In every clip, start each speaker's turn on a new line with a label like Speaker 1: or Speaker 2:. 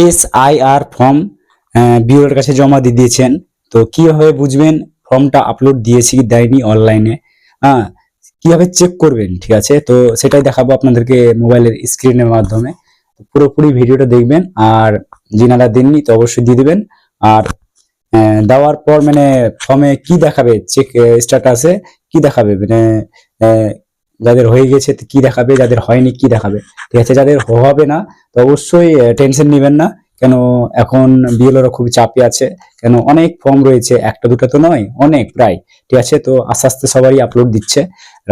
Speaker 1: S I R form বিওর কাছে জমা দিয়ে দিয়েছেন। তো কীভাবে বুঝবেন ফর্মটা আপলোড দিয়েছি কি দেয়নি অনলাইনে হ্যাঁ কীভাবে চেক করবেন, ঠিক আছে? তো সেটাই দেখাবো আপনাদেরকে মোবাইলের স্ক্রিনের মাধ্যমে। পুরোপুরি ভিডিওটা দেখবেন, আর যিনারা দেননি তো অবশ্যই দিয়ে দিবেন। আর দেওয়ার পর মানে ফর্মে কি দেখাবে চেক স্ট্যাটাসে কি দেখাবে? মানে যাদের হয়ে গেছে কি দেখাবে, যাদের হয়নি কি দেখাবে? ঠিক আছে, যাদের হবে না, তো অবশ্যই টেনশন নেবেন না। কেন এখন বিএলওরা খুবই চাপে আছে, কেন অনেক ফর্ম রয়েছে, একটা দুটো তো নয়, অনেক প্রায়। ঠিক আছে, তো আস্তে আস্তে সবাই আপলোড দিচ্ছে।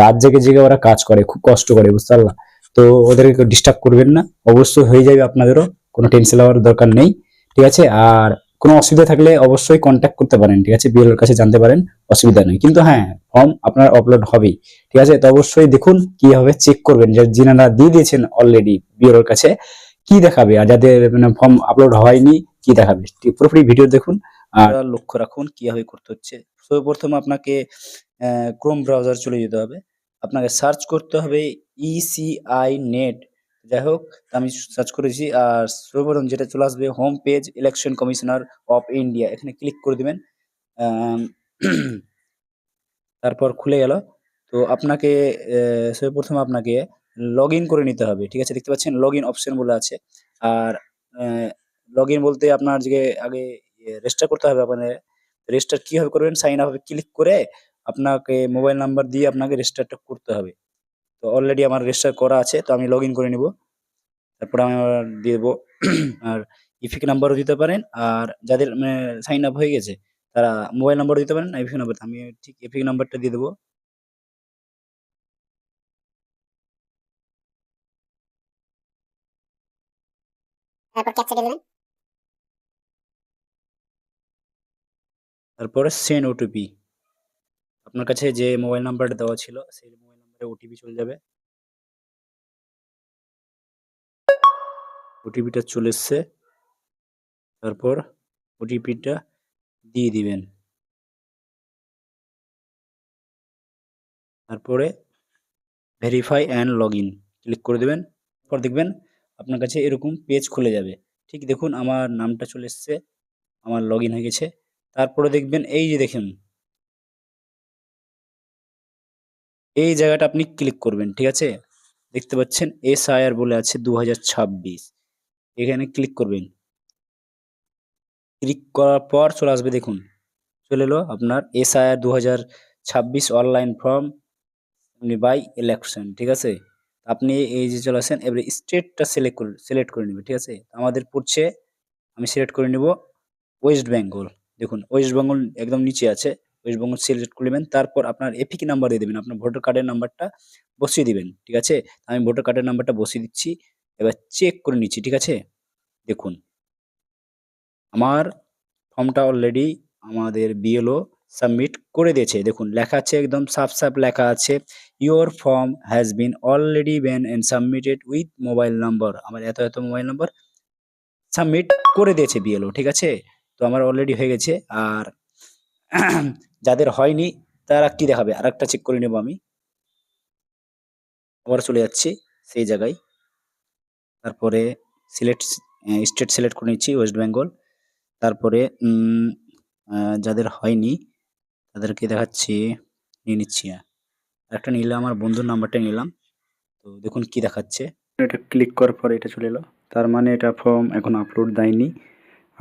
Speaker 1: রাত জেগে জেগে ওরা কাজ করে, খুব কষ্ট করে, বুঝতে পারলাম তো ওদেরকে ডিস্টার্ব করবেন না। অবশ্যই হয়ে যাবে আপনাদেরও, কোনো টেনশন নেওয়ার দরকার নেই। ঠিক আছে, আর কোনো অসুবিধা থাকলে অবশ্যই কন্ট্যাক্ট করতে পারেন, ঠিক আছে? বিএলওর কাছে জানতে পারেন, অসুবিধা নেই। কিন্তু হ্যাঁ ফর্ম আপনার আপলোড হবেই, ঠিক আছে? তো অবশ্যই দেখুন কীভাবে চেক করবেন। যে যিনারা দিয়ে দিয়েছেন অলরেডি বিওর কাছে, কি দেখাবে? আর যাদের মানে ফর্ম আপলোড হয়নি, কি দেখাবে? পুরোপুরি ভিডিও দেখুন। আর লক্ষ্য রাখুন কীভাবে করতে হচ্ছে। সর্বপ্রথম আপনাকে ক্রোম ব্রাউজার চলে যেতে হবে। আপনাকে সার্চ করতে হবে ইসিআই নেট যাই হোক আমি সার্চ করেছি আর সর্বপ্রথম যেটা চলে আসবে home page election commissioner of India এখানে ক্লিক করে দিবেন। তারপর খুলে গেল। তো আপনাকে সর্বপ্রথম আপনাকে লগ করে নিতে হবে, ঠিক আছে? দেখতে পাচ্ছেন লগ ইন অপশন বলে আছে। আর লগ বলতে আপনার যে আগে রেজিস্টার করতে হবে আপনার রেজিস্টার কীভাবে করবেন? সাইন আপ ক্লিক করে আপনাকে মোবাইল নাম্বার দিয়ে আপনাকে রেজিস্টারটা করতে হবে। তো অলরেডি আমার রেজিস্টার করা আছে তো আমি লগ করে নিব। তারপর আমি দিয়ে দেবো। আর ইফিক নাম্বারও দিতে পারেন আর যাদের মানে সাইন আপ হয়ে গেছে তারা মোবাইল নাম্বারও দিতে পারেন ইফিক নাম্বার আমি ঠিক ইফিক নাম্বারটা দিয়ে দেবো।
Speaker 2: তারপর ক্যাপচা
Speaker 1: তারপরে সেন্ড ওটিপি আপনার কাছে যে মোবাইল নাম্বারটা দেওয়া ছিল সেই নাম্বারে ওটিপি চলে যাবে। ওটিপিটা চলে এসছে। তারপর ওটিপিটা দিয়ে দিবেন। তারপরে verify and log in click করে দেবেন। পর দেখবেন আপনার কাছে এরকম পেজ খুলে যাবে। ঠিক দেখুন, আমার নামটা চলে এসছে, আমার লগ হয়ে গেছে। তারপরে দেখবেন, এই যে দেখুন এই জায়গাটা আপনি ক্লিক করবেন, ঠিক আছে? দেখতে পাচ্ছেন এস আইআর বলে আছে দু হাজার ছাব্বিশ। এখানে ক্লিক করবেন। ক্লিক করার পর চলে আসবে, দেখুন। চলে এলো আপনার এস আইআর দু অনলাইন ফর্ম বাই ইলেকশন ঠিক আছে? আপনি এই যে চলে আসেন, এবারে স্টেটটা সিলেক্ট করে সিলেক্ট করে নেবে, ঠিক আছে? আমাদের পড়ছে, আমি সিলেক্ট করে নেব ওয়েস্ট বেঙ্গল দেখুন ওয়েস্ট বেঙ্গল একদম নিচে আছে। ওয়েস্ট বেঙ্গল সিলেক্ট করে নেবেন। তারপর আপনার এপিক নাম্বার দিয়ে দেবেন। আপনার ভোটার কার্ডের নাম্বারটা বসিয়ে দিবেন, ঠিক আছে? আমি ভোটার কার্ডের নাম্বারটা বসিয়ে দিচ্ছি। এবার চেক করে নিচ্ছি, ঠিক আছে? দেখুন। আমার ফর্মটা অলরেডি আমাদের বিএলও সাবমিট করে দিয়েছে। দেখুন, লেখা আছে একদম সাফ সাফ লেখা আছে your form has been already been and submitted with mobile number আমার এত এত মোবাইল নাম্বার সাবমিট করে দিয়েছে বিএলও ঠিক আছে? তো আমার অলরেডি হয়ে গেছে। আর যাদের হয়নি, তারা কি দেখাবে? আর একটা চেক করে নেব আমি। আবার চলে যাচ্ছি সেই জায়গায়। তারপরে সিলেক্ট স্টেট সিলেক্ট করে নিচ্ছি ওয়েস্ট বেঙ্গল তারপরে যাদের হয়নি, তাদেরকে দেখাচ্ছি, নিয়ে নিচ্ছি। একটা নিলাম, আমার বন্ধুর নাম্বারটা নিলাম। তো দেখুন কি দেখাচ্ছে। এটা ক্লিক করার পরে এটা চলে এলো। তার মানে এটা ফর্ম এখন আপলোড দেয়নি।